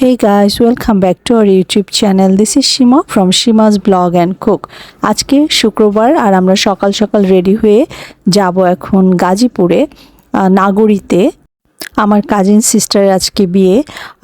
Hey guys, welcome back to our YouTube channel. This is Shima from Shima's Blog and Cook. আজকে শুক্রবার আর আমরা সকাল সকাল ready হয়ে যাব এখন গাজীপুরে নাগরিতে আমার কাজিন সিস্টার আজকে বিয়ে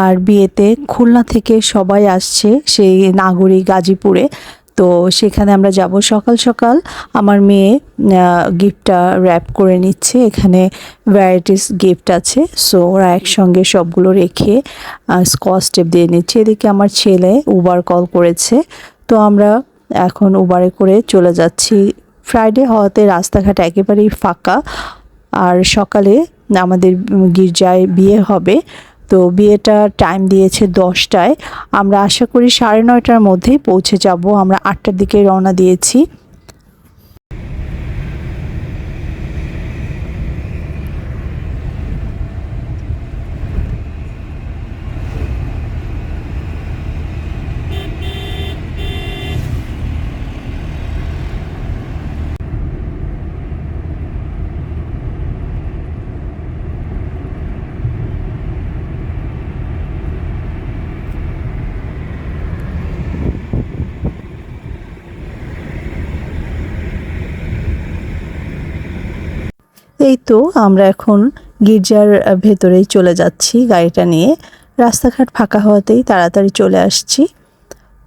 আর বিয়েতে খুলনা থেকে সবাই আসছে সেই নাগরী গাজীপুরে তো সেখানে আমরা যাব সকাল সকাল। আমার মেয়ে গিফটটা র্যাপ করে নিচ্ছে। এখানে ভ্যারাইটিস গিফট আছে। সো ওরা একসঙ্গে সবগুলো রেখে স্কচ টেপ দিয়ে নিচ্ছে। এদিকে আমার ছেলে উবার কল করেছে। তো আমরা এখন উবারে করে চলে যাচ্ছি। ফ্রাইডে হওয়াতে রাস্তাঘাট একেবারেই ফাঁকা। আর সকালে আমাদের গির্জায় বিয়ে হবে। তো বিয়েটা টাইম দিয়েছে দশটায়। আমরা আশা করি সাড়ে নয়টার মধ্যেই পৌঁছে যাব। আমরা আটটার দিকে রওনা দিয়েছি এই তো আমরা এখন গির্জার ভেতরেই চলে যাচ্ছি গাড়িটা নিয়ে। রাস্তাঘাট ফাঁকা হওয়াতেই তাড়াতাড়ি চলে আসছি।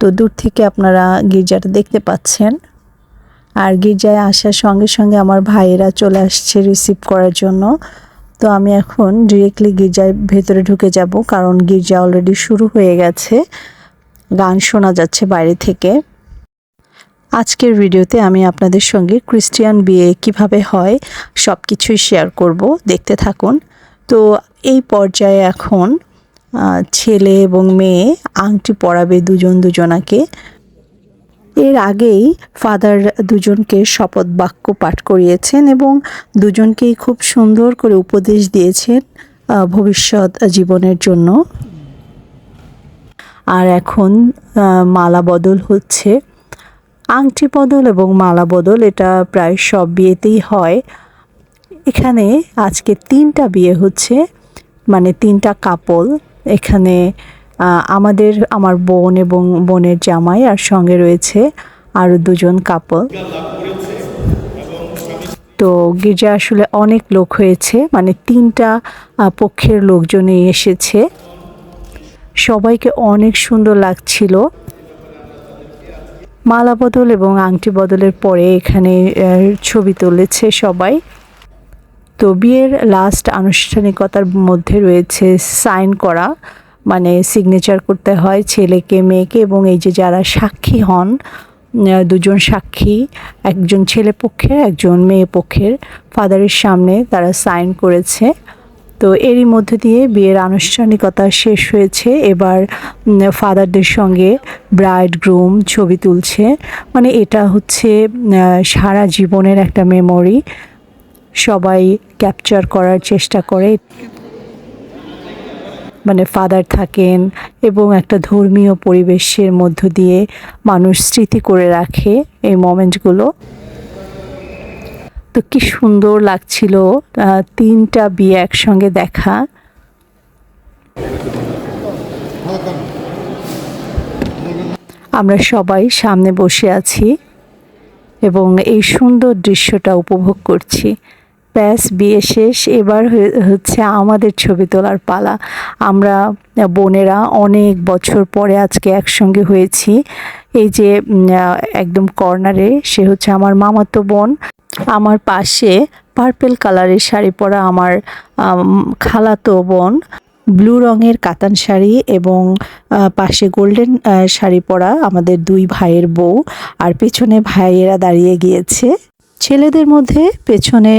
তো দূর থেকে আপনারা গির্জাটা দেখতে পাচ্ছেন। আর গির্জায় আসার সঙ্গে সঙ্গে আমার ভাইয়েরা চলে আসছে রিসিভ করার জন্য। তো আমি এখন ডিরেক্টলি গির্জায় ভেতরে ঢুকে যাব, কারণ গির্জা অলরেডি শুরু হয়ে গেছে। গান শোনা যাচ্ছে বাইরে থেকে। আজকের ভিডিওতে আমি আপনাদের সঙ্গে ক্রিস্টিয়ান বিয়ে কীভাবে হয় সব কিছুই শেয়ার করব। দেখতে থাকুন। তো এই পর্যায়ে এখন ছেলে এবং মেয়ে, আংটি পরাবে দুজন দুজনাকে। এর আগেই ফাদার দুজনকে শপথ বাক্য পাঠ করিয়েছেন এবং দুজনকেই খুব সুন্দর করে উপদেশ দিয়েছেন ভবিষ্যৎ জীবনের জন্য। আর এখন মালা বদল হচ্ছে। আংটি বদল এবং মালা বদল, এটা প্রায় সব বিয়েতেই হয়। এখানে আজকে তিনটা বিয়ে হচ্ছে মানে তিনটা কাপল এখানে আমাদের, আমার বোন এবং বোনের জামাই আর সঙ্গে রয়েছে আরও দুজন কাপল তো গির্জা আসলে অনেক লোক হয়েছে মানে তিনটা পক্ষের লোকজনই এসেছে। সবাইকে অনেক সুন্দর লাগছিল। মালা বদল এবং আংটি বদলের পরে এখানে ছবি তুলেছে সবাই। তো বিয়ের লাস্ট আনুষ্ঠানিকতার মধ্যে রয়েছে সাইন করা মানে সিগনেচার করতে হয় ছেলেকে, মেয়েকে এবং এই যে যারা সাক্ষী হন দুজন সাক্ষী, একজন ছেলে পক্ষের, একজন মেয়ে পক্ষের ফাদারের সামনে তারা সাইন করেছে। তো এরই মধ্যে দিয়ে বিয়ের আনুষ্ঠানিকতা শেষ হয়েছে। এবার ফাদারদের সঙ্গে ব্রাইড গ্রুম ছবি তুলছে। মানে এটা হচ্ছে সারা জীবনের একটা মেমোরি সবাই ক্যাপচার করার চেষ্টা করে। মানে ফাদার থাকেন এবং একটা ধর্মীয় পরিবেশের মধ্য দিয়ে মানুষ স্মৃতি করে রাখে এই মোমেন্টগুলো তো কি সুন্দর লাগছিল তিনটা বিয়ে একসঙ্গে দেখা। আমরা সবাই সামনে বসে আছি এবং এই সুন্দর দৃশ্যটা উপভোগ করছি। ব্যাস, বিয়ে শেষ। এবার হচ্ছে আমাদের ছবি তোলার পালা। আমরা বোনেরা অনেক বছর পরে আজকে একসঙ্গে হয়েছি। এই যে একদম কর্নারে, সে হচ্ছে আমার মামাতো বোন। আমার পাশে পার্পেল কালারের শাড়ি পরা আমার আম, খালাতো বোন ব্লু রঙের কাতান শাড়ি এবং পাশে গোল্ডেন শাড়ি পরা আমাদের দুই ভাইয়ের বউ আর পেছনে ভাইয়েরা দাঁড়িয়ে গিয়েছে। ছেলেদের মধ্যে পেছনে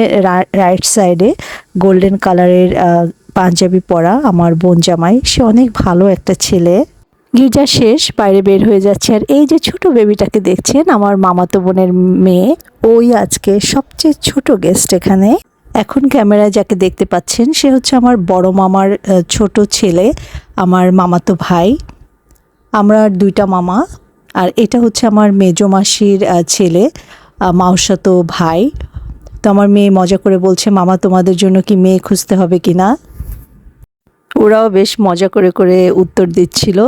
রাইট সাইডে গোল্ডেন কালারের পাঞ্জাবি পরা আমার বোন জামাই। সে অনেক ভালো একটা ছেলে। গির্জা শেষ বাইরে বের হয়ে যাচ্ছে। আর এই যে ছোট বেবিটাকে দেখছেন আমার মামাতো বোনের মেয়ে ওই আজকে সবচেয়ে ছোট গেস্ট এখানে। এখন ক্যামেরায় যাকে দেখতে পাচ্ছেন সে হচ্ছে আমার বড় মামার ছোট ছেলে আমার মামাতো ভাই। আমরা দুইটা মামা আর এটা হচ্ছে আমার মেজো মাসির ছেলে আহ, মাওসাতো ভাই। তো আমার মেয়ে মজা করে বলছে মামা তোমাদের জন্য কি মেয়ে খুঁজতে হবে কি না ওরাও বেশ মজা করে করে উত্তর দিচ্ছিল।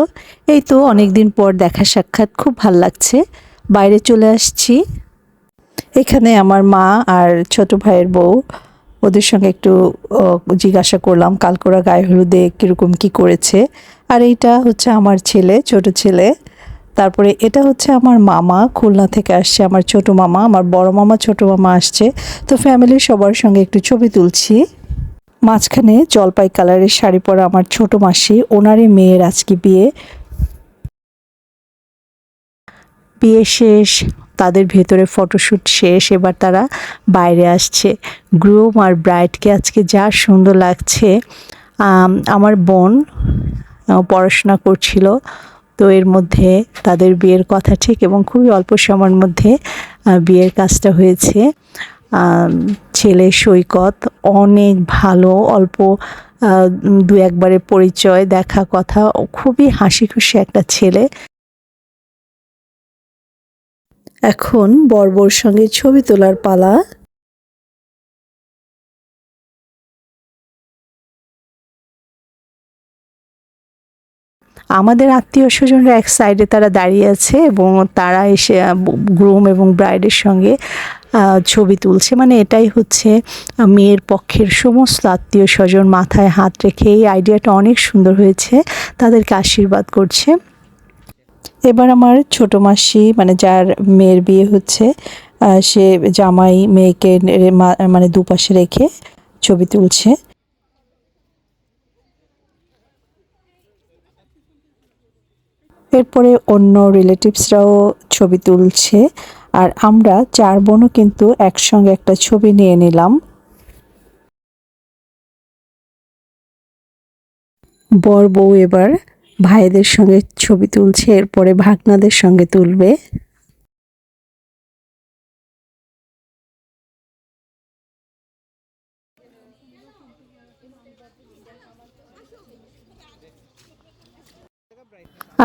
এই তো অনেক দিন পর দেখা সাক্ষাৎ, খুব ভালো লাগছে। বাইরে চলে আসছি। এখানে আমার মা আর ছোট ভাইয়ের বউ, ওদের সঙ্গে একটু জিজ্ঞাসা করলাম কালকোরা গায়ে হলুদে কীরকম কি করেছে? আর এইটা হচ্ছে আমার ছেলে, ছোট ছেলে। তারপরে এটা হচ্ছে আমার মামা, খুলনা থেকে আসছে আমার ছোট মামা, আমার বড় মামা, ছোট মামা আসছে। তো ফ্যামিলির সবার সঙ্গে একটু ছবি তুলছি। মাঝখানে জলপাই কালারের শাড়ি পরা আমার ছোট মাসি, ওনারই মেয়ের আজকে বিয়ে। বিয়ে শেষ, তাদের ভেতরে ফটোশ্যুট শেষ, এবার তারা বাইরে আসছে। গ্রুম আর ব্রাইডকে আজকে যা সুন্দর লাগছে আমার বোন পড়াশোনা করছিল, তো এর মধ্যে তাদের বিয়ের কথা ঠিক এবং খুবই অল্প সময়ের মধ্যে বিয়ের কাজটা হয়েছে। ছেলে সৈকত, অনেক ভালো, অল্প দু একবারের পরিচয়, দেখা, কথা খুবই হাসি খুশি একটা ছেলে। এখন বর্বর সঙ্গে ছবি তোলার পালা। আমাদের আত্মীয় স্বজনরা এক সাইডে তারা দাঁড়িয়ে আছে এবং তারা এসে গ্রুম এবং ব্রাইডের সঙ্গে ছবি তুলছে। মানে এটাই হচ্ছে মেয়ের পক্ষের সমস্ত আত্মীয় স্বজন মাথায় হাত রেখে এই আইডিয়াটা অনেক সুন্দর হয়েছে। তাদেরকে আশীর্বাদ করছে। এবার আমার ছোট মাসি মানে যার মেয়ের বিয়ে হচ্ছে সে জামাই মেয়েকে মানে দুপাশে রেখে ছবি তুলছে। এরপরে অন্য রিলেটিভসরাও ছবি তুলছে। আর আমরা চার বোনও কিন্তু একসঙ্গে একটা ছবি নিয়ে নিলাম। বর বউ এবার ভাইদের সঙ্গে ছবি তুলছে, এরপরে ভাগনাদের সঙ্গে তুলবে।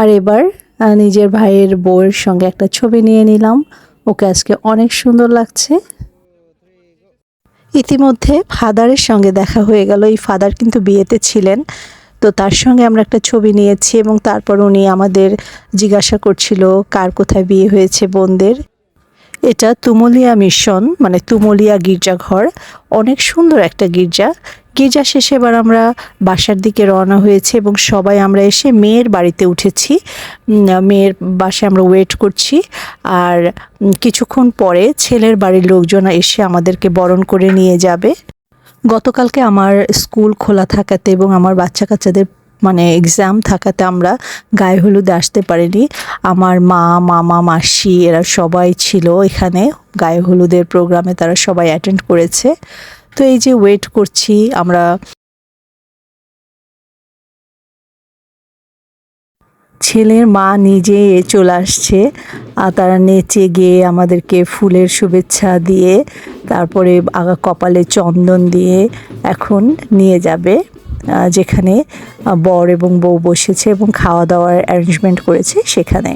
আর এবার নিজের ভাইয়ের বউয়ের সঙ্গে একটা ছবি নিয়ে নিলাম। ওকে আজকে অনেক সুন্দর লাগছে। ইতিমধ্যে ফাদারের সঙ্গে দেখা হয়ে গেল। এই ফাদার কিন্তু বিয়েতে ছিলেন। তো তার সঙ্গে আমরা একটা ছবি নিয়েছি এবং তারপর উনি আমাদের জিজ্ঞাসা করছিল, কার কোথায় বিয়ে হয়েছে বোনদের? এটা তুমলিয়া মিশন মানে তুমলিয়া গির্জাঘর। অনেক সুন্দর একটা গির্জা। গির্জা শেষে এবার আমরা বাসার দিকে রওনা হয়েছে এবং সবাই আমরা এসে মেয়ের বাড়িতে উঠেছি। মেয়ের বাসে আমরা ওয়েট করছি আর কিছুক্ষণ পরে ছেলের বাড়ির লোকজন এসে আমাদেরকে বরণ করে নিয়ে যাবে। গতকালকে আমার স্কুল খোলা থাকাতে এবং আমার বাচ্চা কাচ্চাদের মানে এক্সাম থাকাতে আমরা গায়ে হলুদে আসতে পারিনি। আমার মা, মামা, মাসি এরা সবাই ছিল এখানে। গায়ে হলুদের প্রোগ্রামে তারা সবাই অ্যাটেন্ড করেছে। তো এই যে ওয়েট করছি, আমরা ছেলের মা নিজে চলে আসছে, আর তারা নেচে গিয়ে আমাদেরকে ফুলের শুভেচ্ছা দিয়ে, তারপরে আগা কপালে চন্দন দিয়ে এখন নিয়ে যাবে যেখানে বর এবং বউ বসেছে এবং খাওয়া দাওয়ার অ্যারেঞ্জমেন্ট করেছে সেখানে।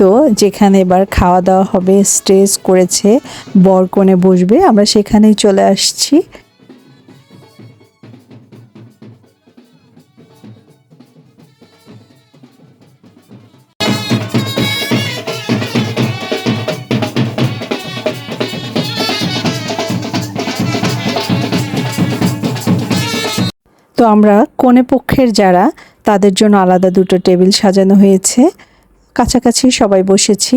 তো যেখানে এবার খাওয়া দাওয়া হবে স্টেজ করেছে বর কনে বসবে, আমরা সেখানেই চলে আসছি। তো আমরা কনে পক্ষের যারা, তাদের জন্য আলাদা দুটো টেবিল সাজানো হয়েছে। কাছাকাছি সবাই বসেছি।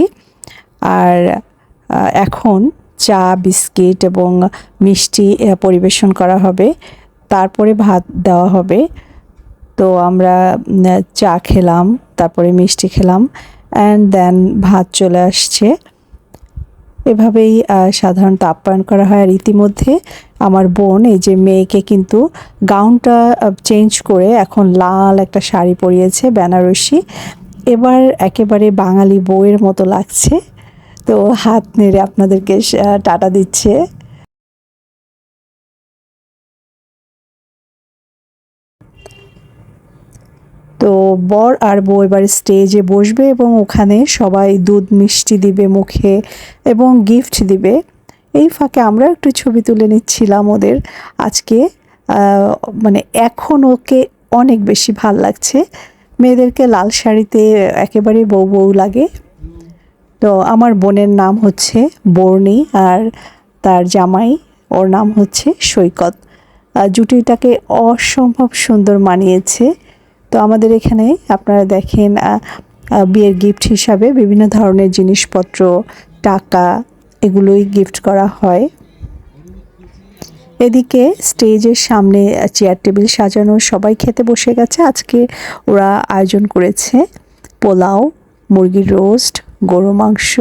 আর এখন চা, বিস্কিট এবং মিষ্টি পরিবেশন করা হবে। তারপরে ভাত দেওয়া হবে। তো আমরা চা খেলাম, তারপরে মিষ্টি খেলাম অ্যান্ড দেন ভাত চলে আসছে। এভাবেই সাধারণত আপ্যায়ন করা হয়। আর ইতিমধ্যে আমার বোন, এই যে মেয়েকে কিন্তু গাউনটা চেঞ্জ করে এখন লাল একটা শাড়ি পরিয়েছে, বেনারসি। এবার একেবারে বাঙালি বউয়ের মতো লাগছে। তো হাত নেড়ে আপনাদেরকে টাটা দিচ্ছে। তো বর আর বউ এবার স্টেজে বসবে এবং ওখানে সবাই দুধ মিষ্টি দিবে মুখে এবং গিফট দিবে। এই ফাঁকে আমরা একটু ছবি তুলে নিচ্ছিলাম ওদের। আজকে মানে এখন ওকে অনেক বেশি ভালো লাগছে। মেয়েদেরকে লাল শাড়িতে একেবারে বউ বউ লাগে। তো আমার বোনের নাম হচ্ছে বর্ণি আর তার জামাই, ওর নাম হচ্ছে সৈকত। জুটিটাকে অসম্ভব সুন্দর মানিয়েছে। তো আমাদের এখানে আপনারা দেখেন বিয়ের গিফট হিসাবে বিভিন্ন ধরনের জিনিসপত্র, টাকা, এগুলোই গিফট করা হয়। এদিকে স্টেজের সামনে চেয়ার টেবিল সাজানো, সবাই খেতে বসে গেছে। আজকে ওরা আয়োজন করেছে পোলাও, মুরগির রোস্ট, গরু মাংস।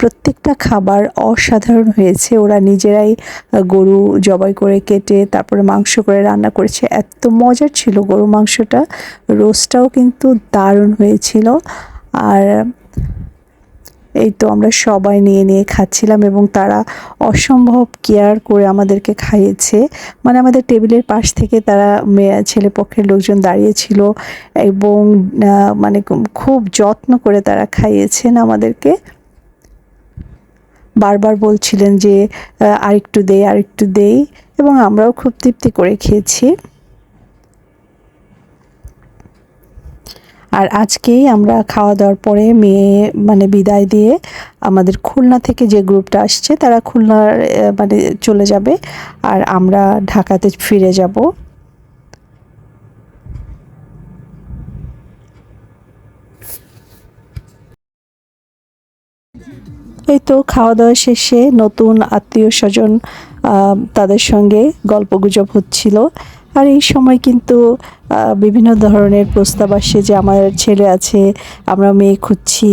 প্রত্যেকটা খাবার অসাধারণ হয়েছে। ওরা নিজেরাই গরু জবাই করে কেটে, তারপরে মাংস করে রান্না করেছে। এত মজার ছিল গরু মাংসটা। রোস্টটাও কিন্তু দারুণ হয়েছিল। আর এই তো আমরা সবাই নিয়ে নিয়ে খাচ্ছিলাম এবং তারা অসম্ভব কেয়ার করে আমাদেরকে খাইয়েছে। মানে আমাদের টেবিলের পাশ থেকে তারা মেয়ে ছেলে পক্ষের লোকজন দাঁড়িয়েছিল এবং মানে খুব যত্ন করে তারা খাইয়েছেন আমাদেরকে। বারবার বলছিলেন যে আরেকটু দেই আরেকটু দেই এবং আমরাও খুব তৃপ্তি করে খেয়েছি। আর আজকেই আমরা খাওয়া দাওয়ার পরে মেয়ে মানে বিদায় দিয়ে আমাদের খুলনা থেকে যে গ্রুপটা আসছে, তারা খুলনার মানে চলে যাবে আর আমরা ঢাকাতে ফিরে যাব। এই তো খাওয়া দাওয়া শেষে নতুন আত্মীয় স্বজন তাদের সঙ্গে গল্প গুজব হচ্ছিল। আর এই সময় কিন্তু বিভিন্ন ধরনের প্রস্তাব আসে যে আমার ছেলে আছে, আমরা মেয়ে খুঁজছি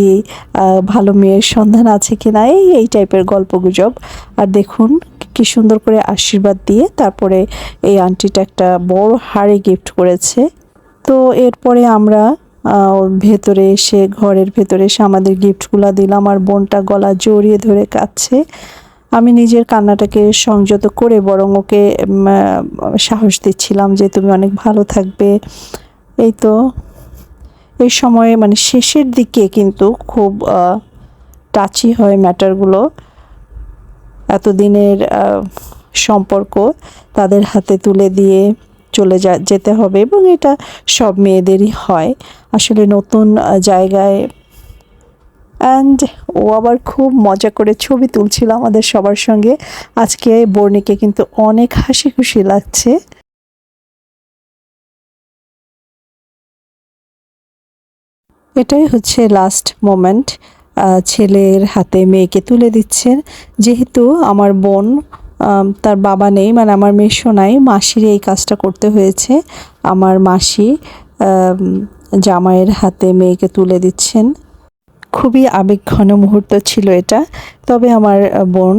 ভালো মেয়ের সন্ধান আছে কি না এই এই টাইপের গল্পগুজব আর দেখুন কি সুন্দর করে আশীর্বাদ দিয়ে তারপরে এই আন্টিটা একটা বড় হাড়ি গিফট করেছে। তো এরপরে আমরা ভেতরে এসে, ঘরের ভেতরে এসে আমাদের গিফটগুলো দিলাম, আর বোনটা গলা জড়িয়ে ধরে কাচ্ছে আমি নিজের কান্নাটাকে সংযত করে বরং ওকে সাহস দিচ্ছিলাম যে তুমি অনেক ভালো থাকবে। এই তো, এই সময়ে মানে শেষের দিকে কিন্তু খুব টাচি হয় ম্যাটারগুলো এতদিনের সম্পর্ক তাদের হাতে তুলে দিয়ে চলে যা, যেতে হবে এবং এটা সব মেয়েদেরই হয়। আসলে নতুন জায়গায় অ্যান্ড ও আবার খুব মজা করে ছবি তুলছিল আমাদের সবার সঙ্গে। আজকে বর্ণিকে কিন্তু অনেক হাসি খুশি লাগছে। এটাই হচ্ছে লাস্ট মোমেন্ট ছেলের হাতে মেয়েকে তুলে দিচ্ছেন। যেহেতু আমার বোন তার বাবা নেই মানে আমার মেশো নাই, মাসির এই কাজটা করতে হয়েছে। আমার মাসি জামাইয়ের হাতে মেয়েকে তুলে দিচ্ছেন। খুবই আবেগঘন মুহূর্ত ছিল এটা। তবে আমার বোন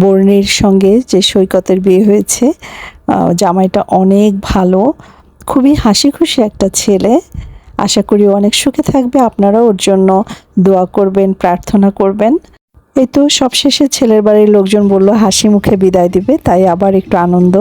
বর্ণির সঙ্গে যে সৈকতের বিয়ে হয়েছে জামাইটা অনেক ভালো, খুবই হাসি খুশি একটা ছেলে। আশা করি অনেক সুখে থাকবে। আপনারা ওর জন্য দোয়া করবেন, প্রার্থনা করবেন। এই তো সবশেষে ছেলের বাড়ির লোকজন বলল, হাসি মুখে বিদায় দিবে, তাই আবার একটু আনন্দ।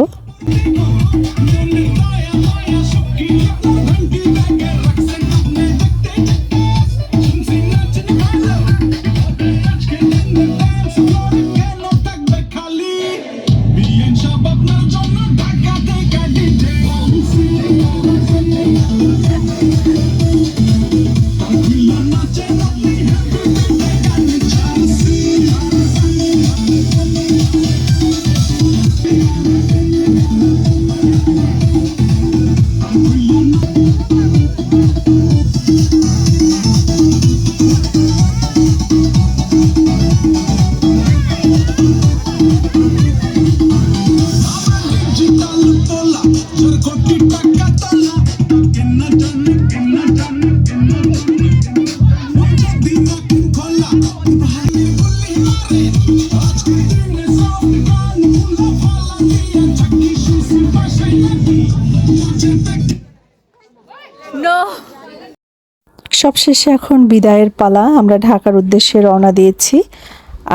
সবশেষে এখন বিদায়ের পালা আমরা ঢাকার উদ্দেশ্যে রওনা দিয়েছি।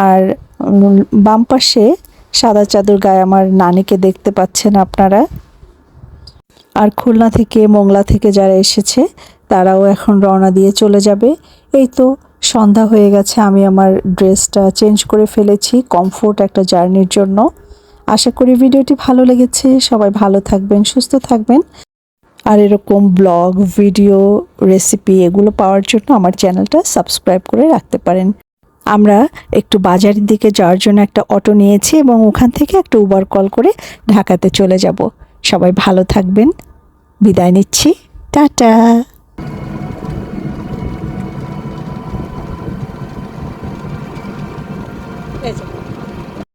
আর বাম পাশে সাদা চাদর গায়ে আমার নানিকে দেখতে পাচ্ছেন আপনারা। আর খুলনা থেকে, মোংলা থেকে যারা এসেছে, তারাও এখন রওনা দিয়ে চলে যাবে। এই তো সন্ধ্যা হয়ে গেছে, আমি আমার ড্রেসটা চেঞ্জ করে ফেলেছি, কমফোর্ট একটা জার্নির জন্য। আশা করি ভিডিওটি ভালো লেগেছে, সবাই ভালো থাকবেন, সুস্থ থাকবেন। আর এরকম ব্লগ, ভিডিও রেসিপি এগুলো পাওয়ার জন্য আমার চ্যানেলটা সাবস্ক্রাইব করে রাখতে পারেন। আমরা একটু বাজারের দিকে যাওয়ার জন্য একটা অটো নিয়েছি এবং ওখান থেকে একটা উবার কল করে ঢাকাতে চলে যাব। সবাই ভালো থাকবেন। বিদায় নিচ্ছি। টাটা। এই